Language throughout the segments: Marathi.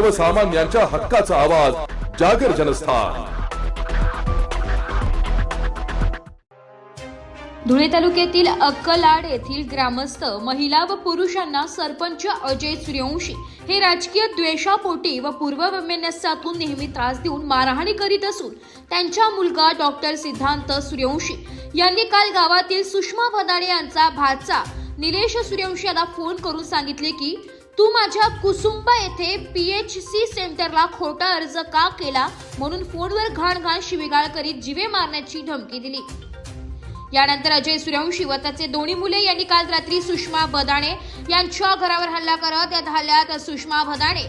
सर्वसामान्यांच्या हक्काचा आवाज जागर जनस्थान. धुळे तालुक्यातील अक्कलाड येथील ग्रामस्थ महिला व पुरुषांना सरपंच अजय सूर्यवंशी हे राजकीय द्वेषापोटी व पूर्ववैमनस्यातून नेहमी त्रास देऊन मारहाणी करीत असून त्यांचा मुलगा डॉक्टर सिद्धांत सूर्यवंशी यांनी काल गावातील सुषमा भदाणे यांचा भाचा. निलेश सूर्यवंशी यांना फोन करून सांगितले की तू माझ्या कुसुंबा येथे पी एच सी सेंटरला खोटा अर्ज का केला म्हणून फोनवर घाण घाण शिवीगाळ करीत जिवे मारण्याची धमकी दिली. यानंतर अजय सूर्यवंशी व त्याचे दोन्ही मुले यांनी काल रात्री सुषमा बदाणे यांच्या घरावर हल्ला करत या हल्ल्यात सुषमा भदाणे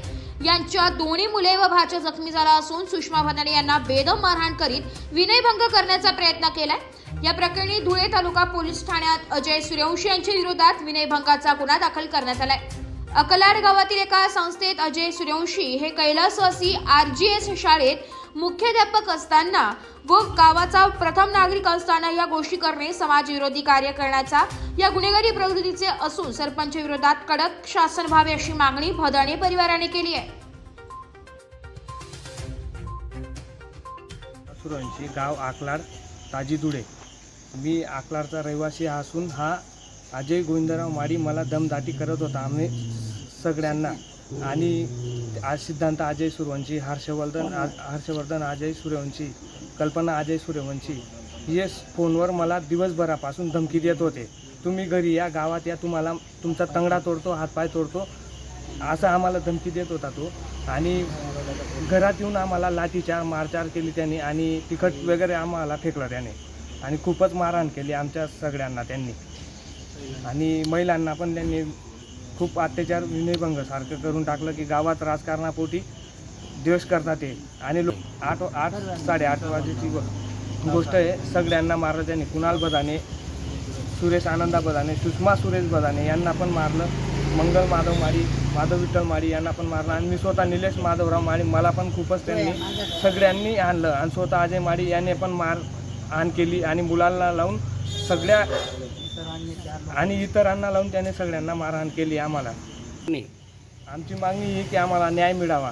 यांच्या दोन्ही मुले व भाच्या जखमी झाला असून सुषमा भदाणे यांना बेदम मारहाण करीत विनयभंग करण्याचा प्रयत्न केलाय. या प्रकरणी धुळे तालुका पोलीस ठाण्यात अजय सूर्यवंशी यांच्या विरोधात विनयभंगाचा गुन्हा दाखल करण्यात आलाय. अकलाड गावातील एका संस्थेत अजय सूर्यवंशी हे कैलासवासी आर जी एस शाळेत मुख्याध्यापक असताना व गावाचा प्रथम नागरिक असताना या गोष्टी करणे समाजविरोधी कार्य करण्याचा या गुन्हेगारी प्रवृत्तीचे असून सरपंच विरोधात कडक शासन व्हावे अशी मागणी भदाणे परिवाराने केली आहे. सूर्यवंशी गाव आकलाड ताजी दुडे मी आकलाडचा रहिवासी असून हा अजय गोविंदराव माडी मला दमदाटी करत होता आम्ही सगळ्यांना. आणि आज सिद्धांत अजय सूर्यवंशी हर्षवर्धन आज- हर्षवर्धन अजय सूर्यवंशी कल्पना अजय सूर्यवंशी हे फोनवर मला दिवसभरापासून धमकी देत होते. तुम्ही घरी या गावात या तुम्हाला तुमचा तंगडा तोडतो हातपाय तोडतो असं आम्हाला धमकी देत होता तो. आणि घरात येऊन आम्हाला लाठीचार मारचार केली त्याने आणि तिखट वगैरे आम्हाला फेकलं त्याने. आणि खूपच मारहाण केली आमच्या सगळ्यांना त्यांनी. आणि महिलांना पण त्यांनी खूप अत्याचार विनयभंग सारखं करून टाकलं की गावात राजकारणापोटी द्वेष करतात ते. आणि लोक आठ आठ साडेआठ वाजेची गोष्ट आहे सगळ्यांना मारलं त्यांनी कुणाल बदाने सुरेश आनंदा बदाने सुषमा सुरेश बदाने यांना पण मारलं. मंगल माधव माळी माधव विठ्ठल माळी यांना पण मारलं. आणि मी स्वतः निलेश माधवराव माळी मला पण खूपच त्यांनी सगळ्यांनी आणलं. आणि स्वतः अजय माळी याने पण मार आण केली. आणि मुलांना लावून सगळ्या आणि इतरांना लावून त्याने सगळ्यांना मारहाण केली आम्हाला. आमची मागणी ही की आम्हाला न्याय मिळावा.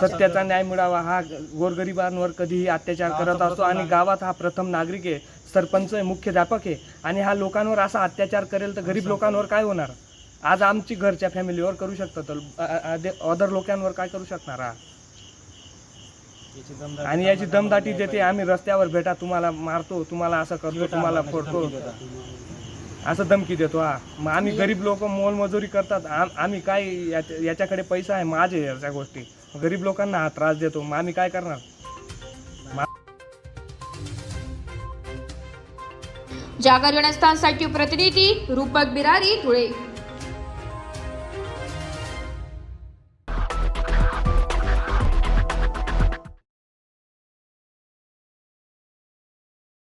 सत्याचा न्याय मिळावा. हा गोरगरिबांवर कधीही अत्याचार करत असतो आणि गावात हा प्रथम नागरिक आहे सरपंच आहे मुख्याध्यापक आहे. आणि हा लोकांवर असा अत्याचार करेल तर गरीब लोकांवर काय होणार? आज आमची घरच्या फॅमिलीवर करू शकतो तर अदर लोकांवर काय करू शकणार? हा. आणि याची दमदाटी देते आम्ही रस्त्यावर भेटा तुम्हाला मारतो तुम्हाला असं करतो तुम्हाला फोडतो. असं धमकी देतो हा. मग आम्ही गरीब लोक मोलमजुरी करतात. आम- आम्ही काय याच्या- याच्याकडे पैसा आहे? माझे याच्या गोष्टी. गरीब लोकांना हा त्रास देतो. मग आम्ही काय करणार? जागर जनस्थानसाठी प्रतिनिधी रूपक बिरारी धुळे.